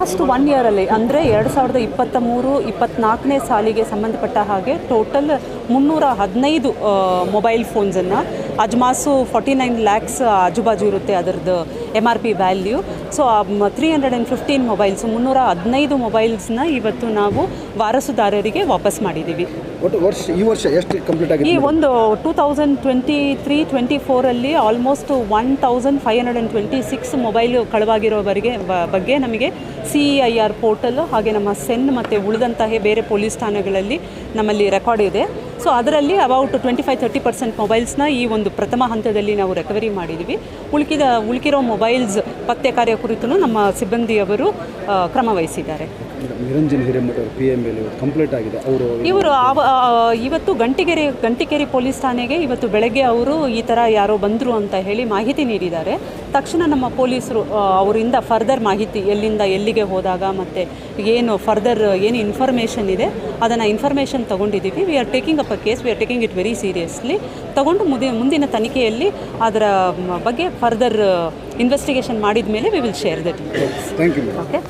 Last one ಇಯರಲ್ಲಿ ಅಂದರೆ ಎರಡು ಸಾವಿರದ ಇಪ್ಪತ್ತ ಮೂರು ಇಪ್ಪತ್ತ್ನಾಲ್ಕನೇ ಸಾಲಿಗೆ ಸಂಬಂಧಪಟ್ಟ ಹಾಗೆ ಟೋಟಲ್ ಮುನ್ನೂರ ಹದಿನೈದು ಮೊಬೈಲ್ ಫೋನ್ಸನ್ನು ಅಜ್ಮಾಸು ಫಾರ್ಟಿ ನೈನ್ ಲ್ಯಾಕ್ಸ್ ಆಜುಬಾಜು ಇರುತ್ತೆ ಅದರದ್ದು M R P value so three hundred and fifteen mobiles ಮುನ್ನೂರ ಹದಿನೈದು ಮೊಬೈಲ್ಸ್ನ ಇವತ್ತು ನಾವು ವಾರಸುದಾರರಿಗೆ ವಾಪಸ್ ಮಾಡಿದ್ದೀವಿ ವರ್ಷ ಈ ವರ್ಷ ಎಷ್ಟು ಕಂಪ್ಲೀಟ್ ಈ ಒಂದು two thousand twenty three twenty ಫೋರಲ್ಲಿ almost one thousand five hundred and twenty six mobile ಕಳವಾಗಿರೋವರೆಗೆ ಬಗ್ಗೆ ನಮಗೆ C E I R portal ಹಾಗೆ ನಮ್ಮ ಸೆನ್ ಮತ್ತು ಉಳಿದಂತಹ ಬೇರೆ ಪೊಲೀಸ್ ಠಾಣೆಗಳಲ್ಲಿ ನಮ್ಮಲ್ಲಿ ರೆಕಾರ್ಡ್ ಇದೆ. ಸೊ ಅದರಲ್ಲಿ about twenty five thirty percent ಮೊಬೈಲ್ಸ್ನ ಈ ಒಂದು ಪ್ರಥಮ ಹಂತದಲ್ಲಿ ನಾವು ರಿಕವರಿ ಮಾಡಿದ್ದೀವಿ ಉಳ್ಕಿದ ಉಳ್ಕಿರೋ ಮೊಬೈಲ್ಸ್ ಪತ್ತೆ ಕಾರ್ಯ ಕುರಿತು ನಮ್ಮ ಸಿಬ್ಬಂದಿಯವರು ಕ್ರಮ ವಹಿಸಿದ್ದಾರೆ. Niranjan Hiremath P L complete ಆಗಿದೆ. ಅವರು ಇವರು ಇವತ್ತು ಗಂಟಿಗೆರೆ ಗಂಟಿಕೆರೆ ಪೊಲೀಸ್ ಠಾಣೆಗೆ ಇವತ್ತು ಬೆಳಗ್ಗೆ ಅವರು ಈ ಥರ ಯಾರೋ ಬಂದರು ಅಂತ ಹೇಳಿ ಮಾಹಿತಿ ನೀಡಿದ್ದಾರೆ. ತಕ್ಷಣ ನಮ್ಮ ಪೊಲೀಸರು ಅವರಿಂದ ಫರ್ದರ್ ಮಾಹಿತಿ ಎಲ್ಲಿಂದ ಎಲ್ಲಿಗೆ ಹೋದಾಗ ಮತ್ತು ಏನು ಫರ್ದರ್ ಏನು ಇನ್ಫಾರ್ಮೇಷನ್ ಇದೆ ಅದನ್ನು ಇನ್ಫಾರ್ಮೇಷನ್ ತೊಗೊಂಡಿದ್ದೀವಿ. We are taking up a case we are taking it very seriously ತಗೊಂಡು ಮುದಿ ಮುಂದಿನ ತನಿಖೆಯಲ್ಲಿ ಅದರ ಬಗ್ಗೆ ಫರ್ದರ್ ಇನ್ವೆಸ್ಟಿಗೇಷನ್ ಮಾಡಿದ ಮೇಲೆ we will share that thank you madam okay